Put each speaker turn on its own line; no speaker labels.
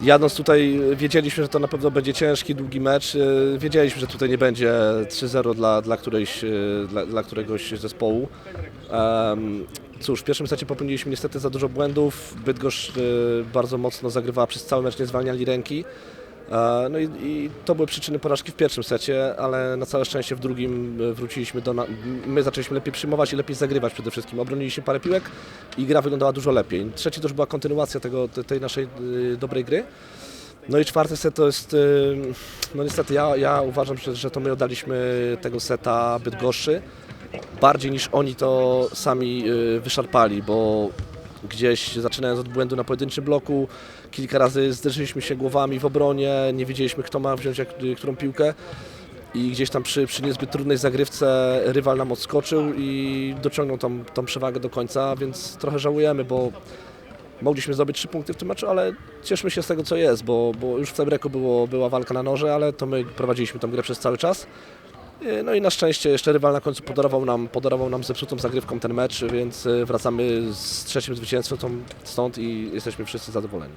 Jadąc tutaj wiedzieliśmy, że to na pewno będzie ciężki, długi mecz. E, Wiedzieliśmy, że tutaj nie będzie 3-0 dla, dla, którejś, e, dla, dla któregoś zespołu. Em, Cóż, w pierwszym secie popełniliśmy niestety za dużo błędów. Bydgoszcz e, bardzo mocno zagrywała przez cały mecz, nie zwalniali ręki. E, No i, i to były przyczyny porażki w pierwszym secie, ale na całe szczęście w drugim e, wróciliśmy do... Na... My zaczęliśmy lepiej przyjmować i lepiej zagrywać przede wszystkim. Obroniliśmy parę piłek i gra wyglądała dużo lepiej. Trzeci to już była kontynuacja tego, te- tej naszej e, dobrej gry. No i czwarty set to jest, no niestety ja, ja uważam, że, to my oddaliśmy tego seta Bydgoszczy bardziej niż oni to sami wyszarpali, bo gdzieś zaczynając od błędu na pojedynczym bloku, kilka razy zderzyliśmy się głowami w obronie, nie wiedzieliśmy kto ma wziąć jak, którą piłkę i gdzieś tam przy, przy niezbyt trudnej zagrywce rywal nam odskoczył i dociągnął tą, tą przewagę do końca, więc trochę żałujemy, bo mogliśmy zdobyć trzy punkty w tym meczu, ale cieszmy się z tego co jest, bo, bo już w Cebreku było, była walka na noże, ale to my prowadziliśmy tę grę przez cały czas. E, No i na szczęście jeszcze rywal na końcu podarował nam, podarował nam zepsutą zagrywką ten mecz, więc e, wracamy z trzecim zwycięstwem tą- stąd i jesteśmy wszyscy zadowoleni.